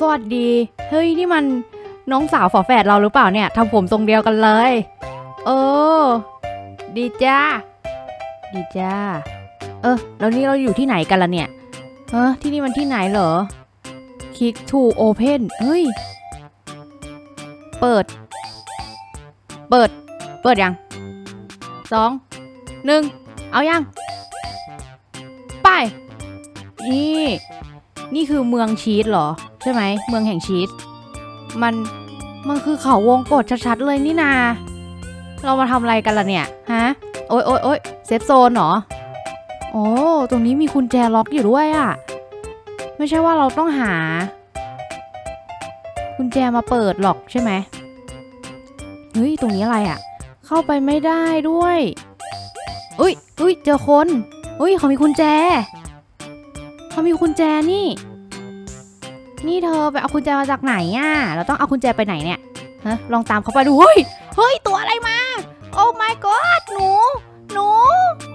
สวัสดี เฮ้ย นี่มันน้องสาวฝาแฝดเราหรือเปล่าเนี่ยทำผมทรงเดียวกันเลยเออดีจ้า ดีจ้า เออ แล้วนี่เราอยู่ที่ไหนกันล่ะเนี่ยเออที่นี่มันที่ไหนเหรอ Click to open เฮ้ย เปิด เปิด เปิดยังสองหนึ่งเอายัง ไป นี่ นี่คือเมืองชีสเหรอ ใช่ไหมเมืองแห่งชีสมันมันคือเขาวงกฏชัดๆเลยนี่นา เรามาทำอะไรกันล่ะเนี่ยฮะโอ๊ยโอ๊ยโอ๊ยเซฟโซนเหรอโอ้ตรงนี้มีกุญแจล็อกอยู่ด้วยอะ่ะ ไม่ใช่ว่าเราต้องหากุญแจมาเปิดหรอกใช่ไหมเฮ้ย ตรงนี้อะไรอะ่ะ เข้าไปไม่ได้ด้วยอุ้ยอุ้ยเจอคนอุ้ยเขามีกุญแจเขามีกุญแจนี่ นี่เธอไปเอากุญแจมาจากไหนอะ เราต้องเอากุญแจไปไหนเนี่ย ฮะ ลองตามเขาไปดู เฮ้ย เฮ้ย ตัวอะไรมา โอ้ my god หนู หนู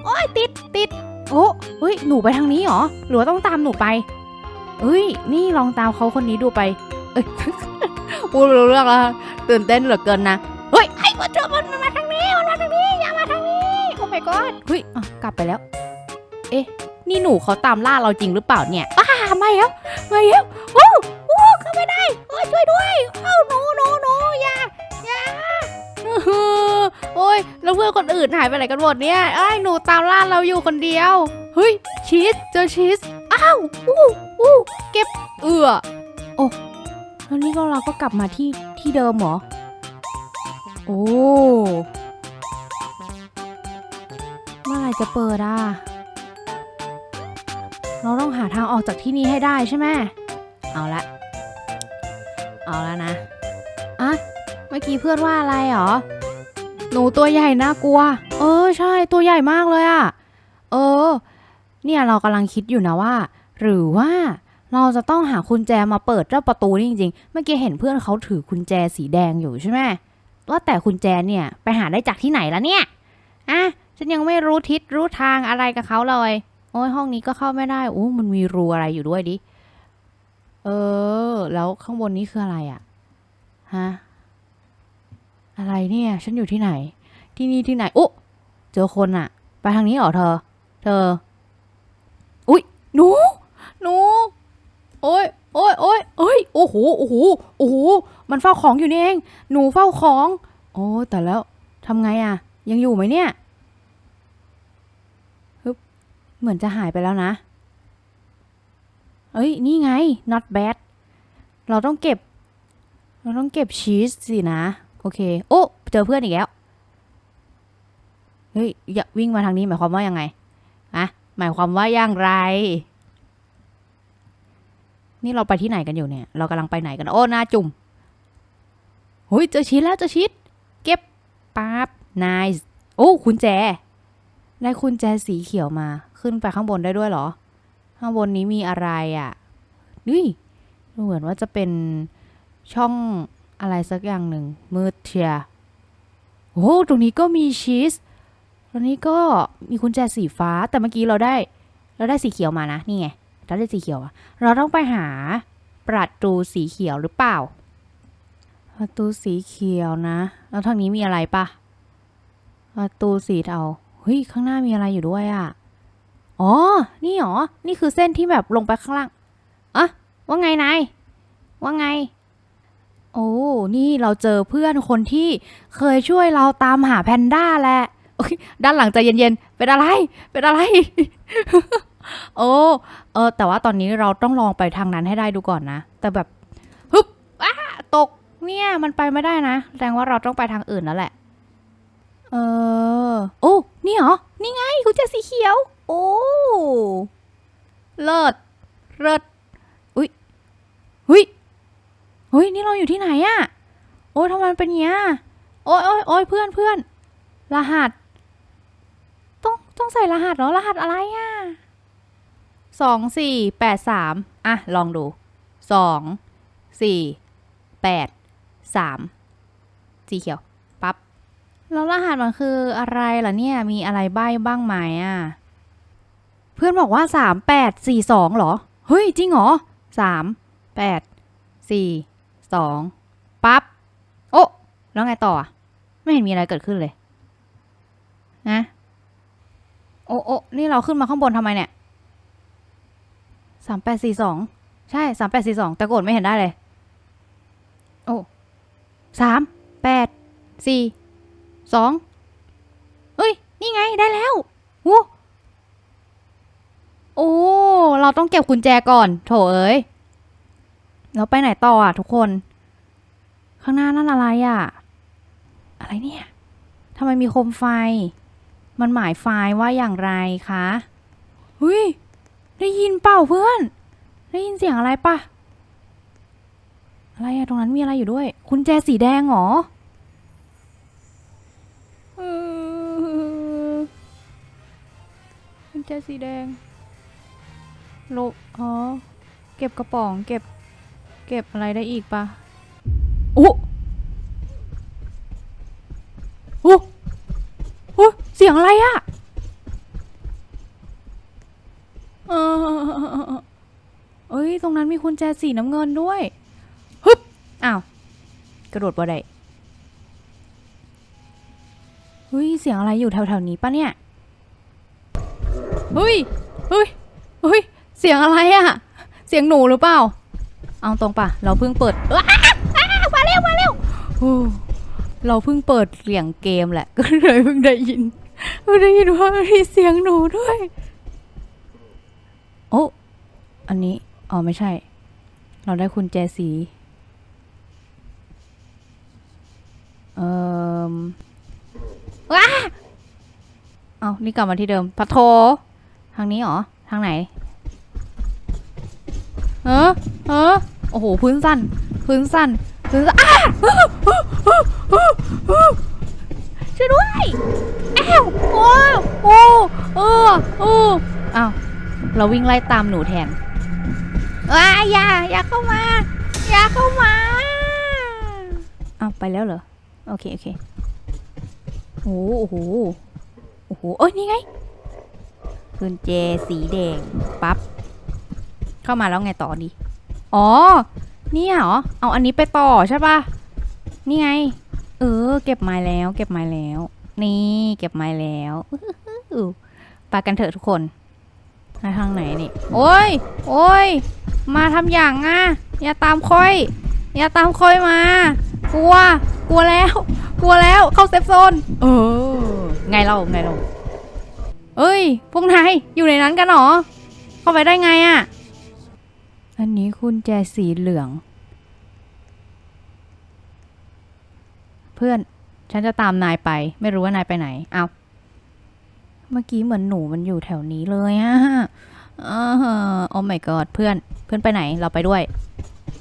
โอ้ยติด ติด โอ้เฮ้ย หนูไปทางนี้เหรอ หรือว่าต้องตามหนูไปเฮ้ย นี่ลองตามเขาคนนี้ดูไป เอ้ยพูดรู้เรื่องแล้วตื่นเต้นเหลือเกินนะ เฮ้ย ไอ้มันเจอมันมันมาทางนี้ มันมาทางนี้ อย่ามาทางนี้ โอ้ my god เฮ้ยกลับไปแล้ว เอ๊ะ นี่หนูเขาตามล่าเราจริงหรือเปล่าเนี่ยอ้าไม่แล้วไม่แล้วโอ้โอ้เข้าไม่ได้โอ้ยช่วยด้วยเอ้าหนูหนูหนูอย่าอย่าอื้อหือโอ้ยแล้วเพื่อนคนอื่นหายไปไหนกันหมดเนี่ยไอ้หนูตามล่าเราอยู่คนเดียวเฮ้ยชีสเจอชีสอ้าวอู้อู้เก็บเอือโอ้แล้วนี่ก็เราก็กลับมาที่ที่เดิมเหรอโอ้เมื่อไรจะเปิดอะ เราต้องหาทางออกจากที่นี่ให้ได้ใช่ไหมเอาละ เอาละนะ อะ เมื่อกี้เพื่อนว่าอะไรหรอ หนูตัวใหญ่น่ากลัว เออใช่ตัวใหญ่มากเลยอะเออ เนี่ยเรากำลังคิดอยู่นะว่า หรือว่าเราจะต้องหากุญแจมาเปิดเจ้าประตูนี่จริงๆ เมื่อกี้เห็นเพื่อนเขาถือกุญแจสีแดงอยู่ใช่ไหมว่าแต่กุญแจเนี่ยไปหาได้จากที่ไหนละเนี่ย อะ ฉันยังไม่รู้ทิศรู้ทางอะไรกับเขาเลย อ้ยห้องนี้ก็เข้าไม่ได้โอ้มันมีรูอะไรอยู่ด้วยดิ เออ แล้วข้างบนนี้คืออะไรอะ่ะ ฮะ อะไรเนี่ย ฉันอยู่ที่ไหน ที่นี่ที่ไหนโอ้เจอคนอะ่ะไปทางนี้เหรอเธอ เธอ อุ๊ยหนู หนู โอ้ยโอ้ยโอ้ยเอ้ย โอ้โห โอ้โห โอ้โห มันเฝ้าของอยู่นี่เอง หนูเฝ้าของ โอ้แต่แล้วทำไงอะ่ะยังอยู่ไหมเนี่ย เหมือนจะหายไปแล้วนะ เอ้ย นี่ไง not bad เราต้องเก็บ เราต้องเก็บชีสสินะ โอเค โอ้เจอเพื่อนอีกแล้ว เฮ้ย อย่าวิ่งมาทางนี้หมายความว่ายังไงอะหมายความว่าอย่างไร นี่เราไปที่ไหนกันอยู่เนี่ย เรากำลังไปไหนกัน โอ้หน้าจุ่มเฮ้ย เจอชีสแล้วเจอชีสเก็บปั๊บ nice โอ้คุณแจ ได้คุณแจสีเขียวมา ขึ้นไปข้างบนได้ด้วยเหรอ ข้างบนนี้มีอะไรอะ่ะนี่ดูเหมือนว่าจะเป็นช่องอะไรสักอย่างหนึ่งมืดเชียโอ้ตรงนี้ก็มีชีสตรงนี้ก็มีกุญแจสีฟ้าแต่เมื่อกี้เราได้ เราได้สีเขียวมานะนี่ไงเราได้สีเขียวอะเราต้องไปหาประตูสีเขียวหรือเปล่า ประตูสีเขียวนะ แล้วทางนี้มีอะไรปะประตูสีเทาเฮ้ยข้างหน้ามีอะไรอยู่ด้วยอะ่ะ อ๋อ นี่หรอ นี่คือเส้นที่แบบลงไปข้างล่างอะว่าไงนาย ว่าไง โอ้ นี่เราเจอเพื่อนคนที่เคยช่วยเราตามหาแพนด้าแหละด้านหลังใจเย็นๆ เป็นอะไร เป็นอะไร โอ้ เออ แต่ว่าตอนนี้เราต้องลองไปทางนั้นให้ได้ดูก่อนนะ แต่แบบ ฮึบอ้าตก เนี่ย มันไปไม่ได้นะ แสดงว่าเราต้องไปทางอื่นแล้วแหละ เออ โอ้ นี่เหรอ นี่ไงกุญแจสีเขียว โอ้เลิศเลิศอุ้ยหุยเฮ้ยนี่เราอยู่ที่ไหนอะโอ้ยทำไมเป็นอย่างเงี้ยโอ้ยโอ้ยโอ้ยเพื่อนเพื่อนรหัส ต้องต้องใส่รหัสเหรอรหัสอะไรอะสองสี่แปดสามอะ ลองดูสองสี่แปดสามสีเขียวปั๊บแล้วรหัสมันคืออะไรล่ะเนี่ย มีอะไรใบ้บ้างไหมอะ เพื่อนบอกว่าสามแปดสี่สองเหรอ เฮ้ย จริงเหรอสามแปดสี่สองปั๊บ โอ้แล้วไงต่อ ไม่เห็นมีอะไรเกิดขึ้นเลย นะ โอ้โอ้นี่เราขึ้นมาข้างบนทำไมเนี่ยสามแปดสี่สองใช่สามแปดสี่สองแต่กดไม่เห็นได้เลย โอ้สามแปดสี่สองเฮ้ย นี่ไงได้แล้วโอ้ โอ้ เราต้องเก็บกุญแจก่อน โถเอ้ยแล้วไปไหนต่ออะทุกคน ข้างหน้านั่นอะไรอะ อะไรเนี่ยทำไมมีโคมไฟ มันหมายไฟว่าอย่างไรคะเฮ้ยได้ยินเปล่าเพื่อน ได้ยินเสียงอะไรปะอะไรอะตรงนั้นมีอะไรอยู่ด้วยคุณแจสีแดงเหรอเออคุณแจสีแดง ลอ๋อ เก็บกระป๋อง เก็บ เก็บอะไรได้อีกปะโอ้โอ้โอ้เสียงอะไรอะเออเอ้ย ตรงนั้นมีกุญแจสีน้ำเงินด้วย ฮึบ อ้าว กระโดดบ่ได้เฮ้ย เสียงอะไรอยู่แถวๆนี้ปะเนี่ย เฮ้ย เฮ้ย เฮ้ย เสียงอะไรอะเสียงหนูหรือเปล่า เอาตรงปะเราเพิ่งเปิดว้าอ้ามาเร็วมาเร็วเราเพิ่งเปิดเสียงเกมแหละ ก็เลยเพิ่งได้ยินเพิ่งได้ยินว่ามีเสียงหนูด้วย โอ้อันนี้ อ๋อไม่ใช่ เราได้คุณแจสี เอ่อว้าเอานี่กลับมาที่เดิมพัทโท ทางนี้เหรอ ทางไหน เออเออโอ้โห พื้นสั่น พื้นสั่น พื้นสั่นอ้าช่วยด้วยอ้าวโอ้โอ้โอ้โอ้อ้าวเราวิ่งไล่ตามหนูแทนว้าอย่าอย่าเข้ามา อย่าเข้ามาอ้าวไปแล้วเหรอ โอเค โอเค โอ้โห โอ้โห โอ้โห เอ้ย นี่ไงกุญแจสีแดง ปั๊บ เข้ามาแล้วไงต่อดี อ๋อเนี่ยเหรอ เอาอันนี้ไปต่อใช่ปะนี่ไง เออ เก็บไม้แล้ว เก็บไม้แล้ว นี่เก็บไม้แล้วอื้อไปกันเถอะทุกคนมาทางไหนนี่ โอ้ย โอ้ย มาทำอย่างอะ อย่าตามค่อย อย่าตามค่อยมา กลัว กลัวแล้ว กลัวแล้ว เข้าเซฟโซน เออ ไงเรา ไงเรา เอ้ย พวกนายอยู่ในนั้นกันเหรอ เข้าไปได้ไงอะ่ะ อันนี้คุณแจสีเหลือง เพื่อน ฉันจะตามนายไป ไม่รู้ว่านายไปไหน เอาเมื่อกี้เหมือนหนูมันอยู่แถวนี้เลยอะอ่าโอ้ my god เพื่อน เพื่อนไปไหน เราไปด้วย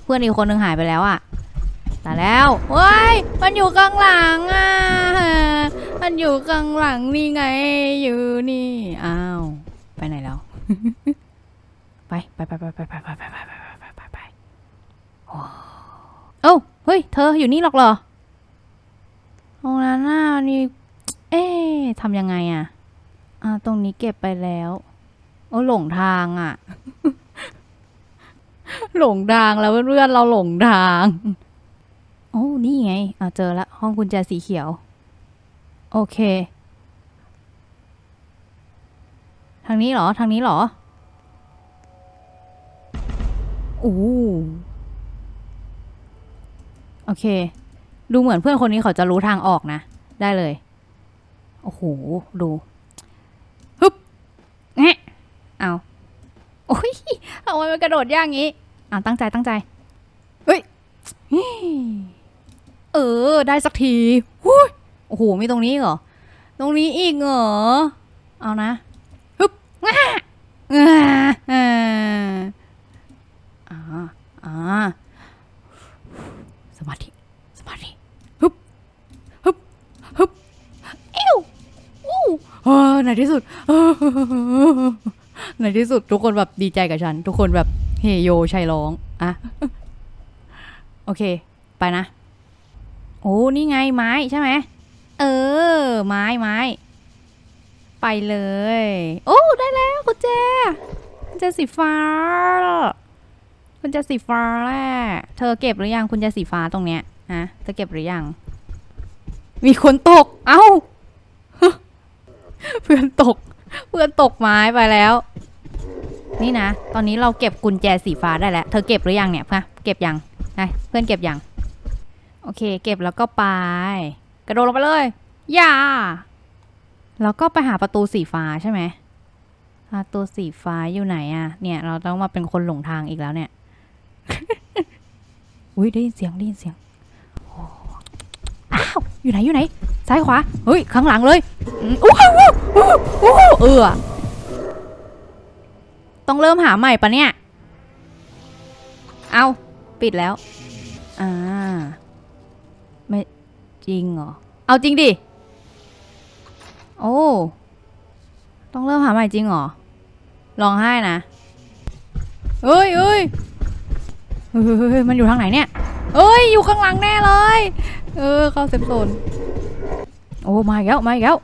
เพื่อนอีกคนนึงหายไปแล้วอะแตายแล้วเว้ย มันอยู่ข้างหลังอะมันอยู่ข้างหลังนี่ไง อยู่นี่ อ้าว ไปไหนแล้ว ไปไปไปไปไปไปไปไปไปไปไปไปไปโอ้เอ้าเฮ้ย เธออยู่นี่หรอกเหรอตรงนั้นน่ะนี่เอ๊ะทำยังไงอะอ่าตรงนี้เก็บไปแล้ว โอ้หลงทางอะหลงทางแล้วเพื่อนๆเราหลงทาง โอ้นี่ไงอ่าเจอละห้องกุญแจสีเขียว โอเค ทางนี้เหรอ ทางนี้เหรอ อ้โอเค ดูเหมือนเพื่อนคนนี้เขาจะรู้ทางออกนะ ได้เลย โอ้โห ดูฮึบแงะเอาโอ้ยเอาไว้มันกระโดดย่างงี้เอาตั้งใจตั้งใจ เฮ้ย เออ ได้สักทีหุยโอ้โห มีตรงนี้เหรอ ตรงนี้อีกเหรอ เอานะฮึบง่าง่าอ่า อ่าสมาธิสมาธิฮึบฮึบฮึบเอ้วอู้เออในที่สุดในที่สุดทุกคนแบบดีใจกับฉัน ทุกคนแบบเฮโยชัยร้องอะโอเค ไปนะ โอ้นี่ไงไม้ใช่ไหมเออ ไม้ไม้ไปเลย โอ้ ได้แล้วกุญแจกุญแจสีฟ้า กุญแจสีฟ้าแหละเธอเก็บหรือยังกุญแจสีฟ้าตรงเนี้ยฮะเธอเก็บหรือยัง มีคนตก เอ้า เพื่อนตก เพื่อนตกไม้ไปแล้ว นี่นะ ตอนนี้เราเก็บกุญแจสีฟ้าได้แล้ว เธอเก็บหรือยังเนี่ยเพื่อนเก็บยังไงเพื่อนเก็บยัง โอเค เก็บแล้วก็ไป กระโดดลงไปเลย อย่า แล้วก็ไปหาประตูสีฟ้าใช่ไหมประตูสีฟ้าอยู่ไหนอะเนี่ย เราต้องมาเป็นคนหลงทางอีกแล้วเนี่ย อุ้ยได้ยินเสียงได้ยินเสียงอ้าวอยู่ไหนอยู่ไหน ซ้ายขวา เฮ้ย ข้างหลังเลยอู้หูอู้หู้เออ ต้องเริ่มหาใหม่ปะเนี่ย เอาปิดแล้ว อ่า ไม่จริงเหรอ เอาจริงดิ โอ้ ต้องเริ่มหาใหม่จริงเหรอร้องไห้นะเอ้ยเอ้ย เฮ้ยมันอยู่ทางไหนเนี่ย เอ้ย อยู่ข้างหลังแน่เลย เออ เข้าเซฟโซน โอ้ มาอีกแล้ว มาอีกแล้ว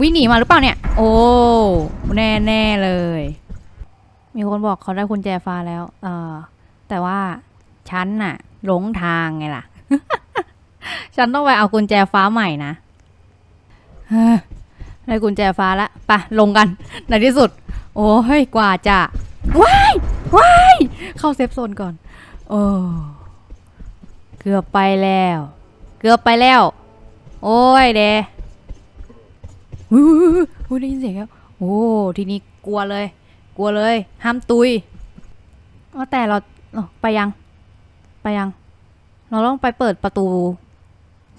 วิ่งหนีมาหรือเปล่าเนี่ย โอ้ แน่แน่เลย มีคนบอกเขาได้กุญแจฟ้าแล้ว เออ แต่ว่าฉันน่ะ หลงทางไงล่ะ ฉันต้องไปเอากุญแจฟ้าใหม่นะเฮ้ยได้กุญแจฟ้าละไปะลงกัน ในที่สุด โอ้ย กว่าจะ ว้าย ว้าย เข้าเซฟโซนก่อน โอ้เกือบไปแล้ว เกือบไปแล้ว โอ้ยเดอุ้ยอุ้ได้ยินเสียงแล้วโอ้ทีนี้กลัวเลย กลัวเลย ห้ามตุยว่าแต่เราเอ้าไปยัง ไปยัง เราต้องไปเปิดประตู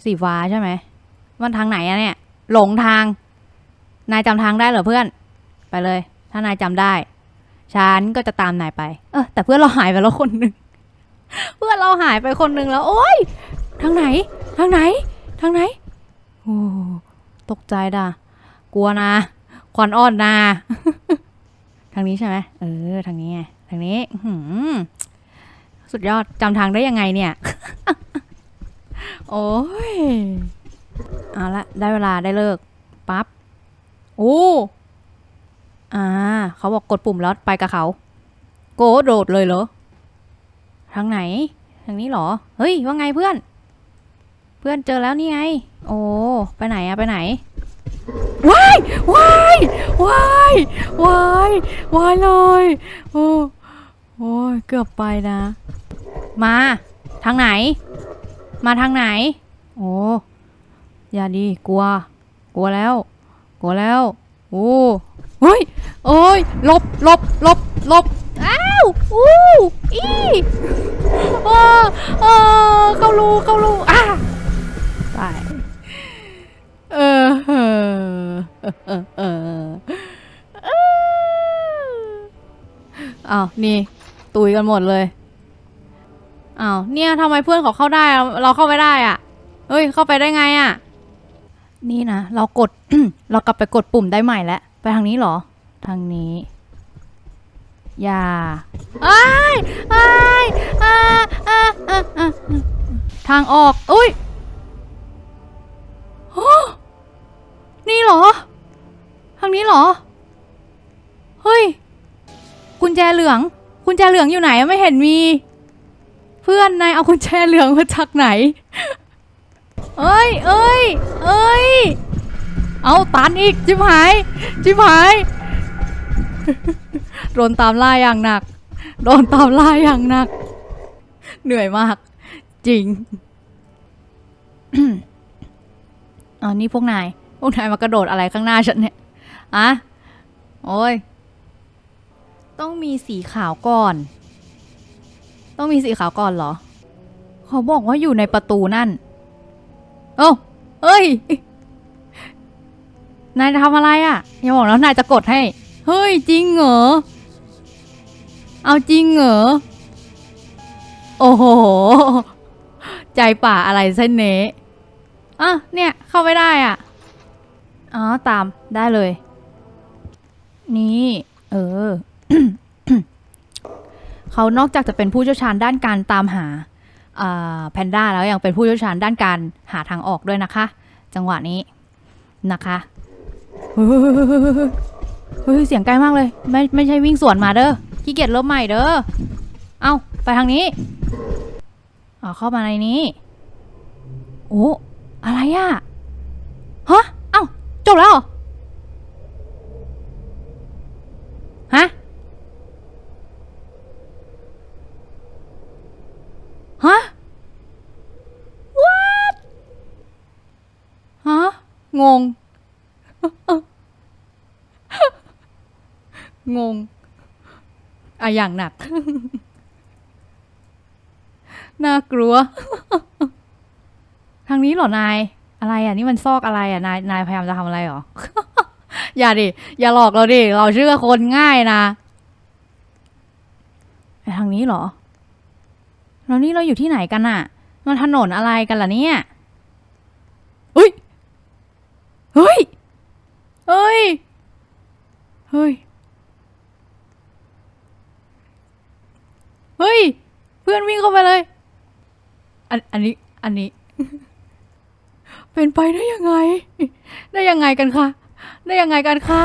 สีฟ้าใช่ไหมมันทางไหนอะเนี่ย หลงทาง นายจำทางได้เหรอเพื่อน ไปเลย ถ้านายจำได้ฉันก็จะตามนายไป เออแต่เพื่อนเราหายไปแล้วคนหนึ่ง เพื่อนเราหายไปคนหนึ่งแล้ว โอ๊ยทางไหน ทางไหน ทางไหน โอ้ตกใจด่ะกลัวนะควันอ่อนนะทางนี้ใช่ไหมเออ ทางนี้ไงทางนี้หืสุดยอดจำทางได้ยังไงเนี่ย โอ้ยเอาละได้เวลาได้เลิกปั๊บโอ้อ่า เขาบอกกดปุ่มแล้วไปกับเขา โกโดดเลยเหรอ ทางไหน ทางนี้หรอ เฮ้ย ว่าไงเพื่อน เพื่อนเจอแล้วนี่ไง โอ้ ไปไหนอะไปไหนว้ายว้ายว้ายว้ายว้ายเลย โอ้โอ้เกือบไปนะ มา ทางไหน มาทางไหน โอ้อย่าดีกลัว กลัวแล้ว กลัวแล้ว โอ้เฮ้ยโอ้ยลบลบลบลบ อ้าวอู้อีเออเออเข้ารูเข้ารูอะไปเออเออเออเออเอออ้าวนี่ ตุยกันหมดเลยอ้าวเนี่ยทำไมเพื่อนเขาเข้าได้ เราเข้าไม่ได้อะเฮ้ย เข้าไปได้ไงอะ นี่นะ เรากด เรากลับไปกดปุ่มได้ใหม่แล้ว ไปทางนี้เหรอ ทางนี้ อย่าอายอ้ายอ้าอ้ทางออก อุ้ยโอ้นี่เหรอ ทางนี้เหรอ เฮ้ย กุญแจเหลือง กุญแจเหลืองอยู่ไหนไม่เห็นมี เพื่อนนายเอากุญแจเหลืองมาจากไหน เอ้ย เอ้ย เอ้ย เอาตันอีกจิบหาย จิบหาย โดนตามล่าอย่างหนัก โดนตามล่าอย่างหนัก เหนื่อยมาก จริงอ๋อนี่พวกนาย พวกนายมากระโดดอะไรข้างหน้าฉันเนี่ยอะโอ้ย ต้องมีสีขาวก่อน ต้องมีสีขาวก่อนเหรอ เขาบอกว่าอยู่ในประตูนั่นโอ้าเอ้ย นายจะทำอะไรอะ่ะ อย่าบอกแล้วนายจะกดให้ เฮ้ย จริงเหรอ เอาจริงเหรอ โอ้โห ใจป่าอะไรเส้นเนะอะเนี่ย เข้าไม่ได้อะ อ๋อ ตามได้เลย นี่ เออ เขานอกจากจะเป็นผู้เชี่ยวชาญด้านการตามหาแพนด้าแล้วยังเป็นผู้เชี่ยวชาญด้านการหาทางออกด้วยนะคะ จังหวะนี้นะคะเฮ้ยเฮ้ยเสียงใกล้มากเลย ไม่ไม่ใช่วิ่งสวนมาเด้อ ขี้เกียจลบใหม่เด้อ เอาไปทางนี้อ๋อเข้ามาในนี้ โอ้ อะไรอะฮะ เอ้า จบแล้วเหรอ ฮะ ฮะ what ฮะ งง งง อะอย่างหนัก น่ากลัว ทางนี้เหรอนาย อะไรอะ นี่มันซอกอะไรอะ นายนายพยายามจะทำอะไรหรอ อย่าดิ อย่าหลอกเราดิ เราเชื่อคนง่ายนะไปทางนี้เหรอ แล้วนี่เราอยู่ที่ไหนกันอะมันถนนอะไรกันล่ะเนี่ยเฮ้ย เฮ้ย เฮ้ย เฮ้ย เฮ้ย เพื่อนวิ่งเข้าไปเลย อันอันนี้อันนี้ เป็นไปได้ยังไง ได้ยังไงกันคะ ได้ยังไงกันคะ